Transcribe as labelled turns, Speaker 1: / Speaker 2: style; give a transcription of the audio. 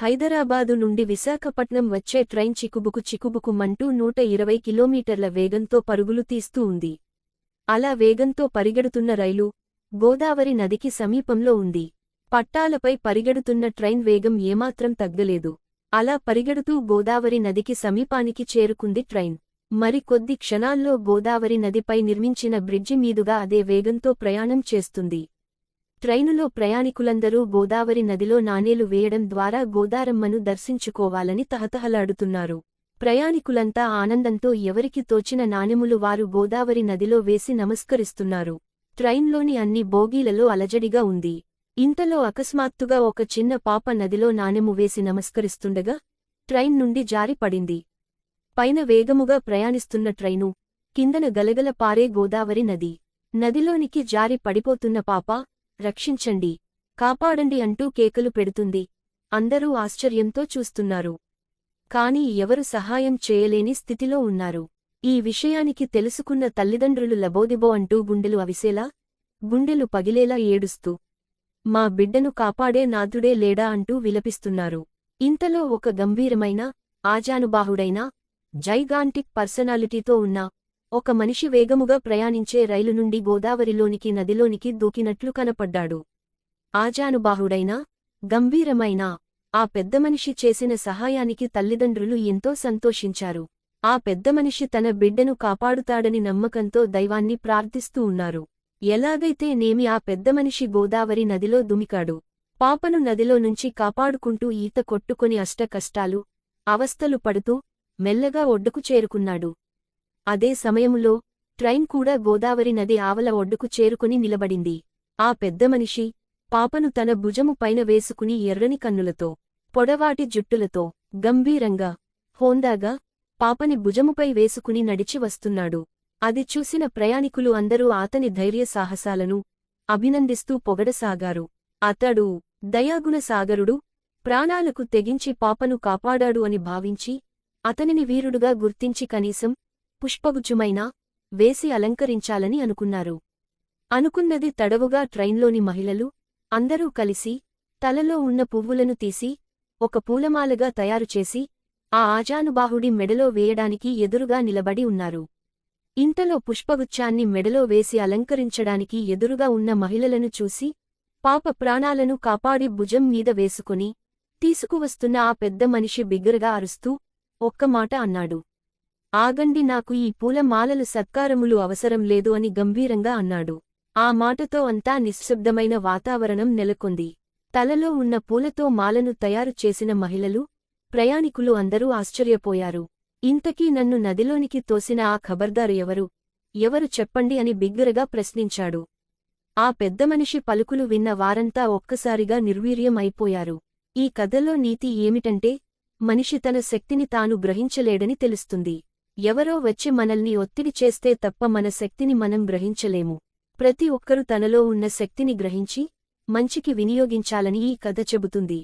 Speaker 1: హైదరాబాదు నుండి విశాఖపట్నం వచ్చే ట్రైన్ చికుబుకు చికుబుకుమంటూ నూట ఇరవై కిలోమీటర్ల వేగంతో పరుగులు తీస్తూ ఉంది. అలా వేగంతో పరిగెడుతున్న రైలు గోదావరి నదికి సమీపంలో ఉంది. పట్టాలపై పరిగెడుతున్న ట్రైన్ వేగం ఏమాత్రం తగ్గలేదు. అలా పరిగెడుతూ గోదావరి నదికి సమీపానికి చేరుకుంది ట్రైన్. మరికొద్ది క్షణాల్లో గోదావరి నదిపై నిర్మించిన బ్రిడ్జి మీదుగా అదే వేగంతో ప్రయాణం చేస్తుంది. ట్రైనులో ప్రయాణికులందరూ గోదావరి నదిలో నాణేలు వేయడం ద్వారా గోదారమ్మను దర్శించుకోవాలని తహతహలాడుతున్నారు. ప్రయాణికులంతా ఆనందంతో ఎవరికి తోచిన నాణెములు వారు గోదావరి నదిలో వేసి నమస్కరిస్తున్నారు. ట్రైన్లోని అన్ని బోగీలలో అలజడిగా ఉంది. ఇంతలో అకస్మాత్తుగా ఒక చిన్న పాప నదిలో నాణెము వేసి నమస్కరిస్తుండగా ట్రైన్ నుండి జారి పడింది. పైన వేగముగా ప్రయాణిస్తున్న ట్రైను కిందన గలగల పారే గోదావరి నది. నదిలోనికి జారి పడిపోతున్న పాప రక్షించండి. కాపాడండి అంటూ కేకలు పెడుతుంది. అందరూ ఆశ్చర్యంతో చూస్తున్నారు. కాని ఎవరు సహాయం చేయలేని స్థితిలో ఉన్నారు. ఈ విషయానికి తెలుసుకున్న తల్లిదండ్రులు లబోదిబో అంటూ గుండెలు అవిసేలా గుండెలు పగిలేలా ఏడుస్తూ మా బిడ్డను కాపాడే నాథుడే లేడా అంటూ విలపిస్తున్నారు. ఇంతలో ఒక గంభీరమైన ఆజానుబాహుడైన జైగాంటిక్ పర్సనాలిటీతో ఉన్న ఒక మనిషి వేగముగా ప్రయాణించే రైలు నుండి గోదావరిలోనికి నదిలోనికి దూకినట్లు కనపడ్డాడు. ఆజానుబాహుడైన గంభీరమైన ఆ పెద్దమనిషి చేసిన సహాయానికి తల్లిదండ్రులు ఎంతో సంతోషించారు. ఆ పెద్దమనిషి తన బిడ్డను కాపాడుతాడని నమ్మకంతో దైవాన్ని ప్రార్థిస్తూ ఉన్నారు. ఎలాగైతే నేమి ఆ పెద్దమనిషి గోదావరి నదిలో దుమికాడు పాపను నదిలో నుంచి కాపాడుకుంటూ ఈత కొట్టుకుని అష్టకష్టాలు అవస్థలు పడుతూ మెల్లగా ఒడ్డుకు చేరుకున్నాడు. అదే సమయములో ట్రైన్ కూడా గోదావరి నది ఆవల ఒడ్డుకు చేరుకుని నిలబడింది. ఆ పెద్దమనిషి పాపను తన భుజము పైన వేసుకుని ఎర్రని కన్నులతో పొడవాటి జుట్టులతో గంభీరంగా హోందాగా పాపని భుజముపై వేసుకుని నడిచి వస్తున్నాడు. అది చూసిన ప్రయాణికులు అందరూ అతని ధైర్య సాహసాలను అభినందిస్తూ పొగడసాగారు. అతడు దయాగుణ సాగరుడు ప్రాణాలకు తెగించి పాపను కాపాడాడు అని భావించి అతనిని వీరుడుగా గుర్తించి కనీసం పుష్పగుచ్చుమైనా వేసి అలంకరించాలని అనుకున్నారు. అనుకున్నది తడవుగా ట్రైన్లోని మహిళలు అందరూ కలిసి తలలో ఉన్న పువ్వులను తీసి ఒక పూలమాలగా తయారుచేసి ఆ ఆజానుబాహుడి మెడలో వేయడానికి ఎదురుగా నిలబడి ఉన్నారు. ఇంతలో పుష్పగుచ్చాన్ని మెడలో వేసి అలంకరించడానికి ఎదురుగా ఉన్న మహిళలను చూసి పాప ప్రాణాలను కాపాడి భుజం మీద వేసుకుని తీసుకువస్తున్న ఆ పెద్ద మనిషి బిగ్గరగా అరుస్తూ ఒక్క మాట అన్నాడు. ఆగండి నాకు ఈ పూలమాలలు సత్కారములు అవసరం లేదు అని గంభీరంగా అన్నాడు. ఆ మాటతో అంతా నిశ్శబ్దమైన వాతావరణం నెలకొంది. తలలో ఉన్న పూలతో మాలను తయారు చేసిన మహిళలు ప్రయాణికులు అందరూ ఆశ్చర్యపోయారు. ఇంతకీ నన్ను నదిలోనికి తోసిన ఆ ఖబర్దారు ఎవరు? ఎవరు చెప్పండి అని బిగ్గరగా ప్రశ్నించాడు. ఆ పెద్దమనిషి పలుకులు విన్న వారంతా ఒక్కసారిగా నిర్వీర్యం అయిపోయారు ఈ కథలో నీతి ఏమిటంటే మనిషి తన శక్తిని తాను గ్రహించలేడని తెలుస్తుంది. ఎవరో వచ్చి మనల్ని ఒత్తిడి చేస్తే తప్ప మన శక్తిని మనం గ్రహించలేము. ప్రతి ఒక్కరూ తనలో ఉన్న శక్తిని గ్రహించి మంచికి వినియోగించాలని ఈ కథ చెబుతుంది.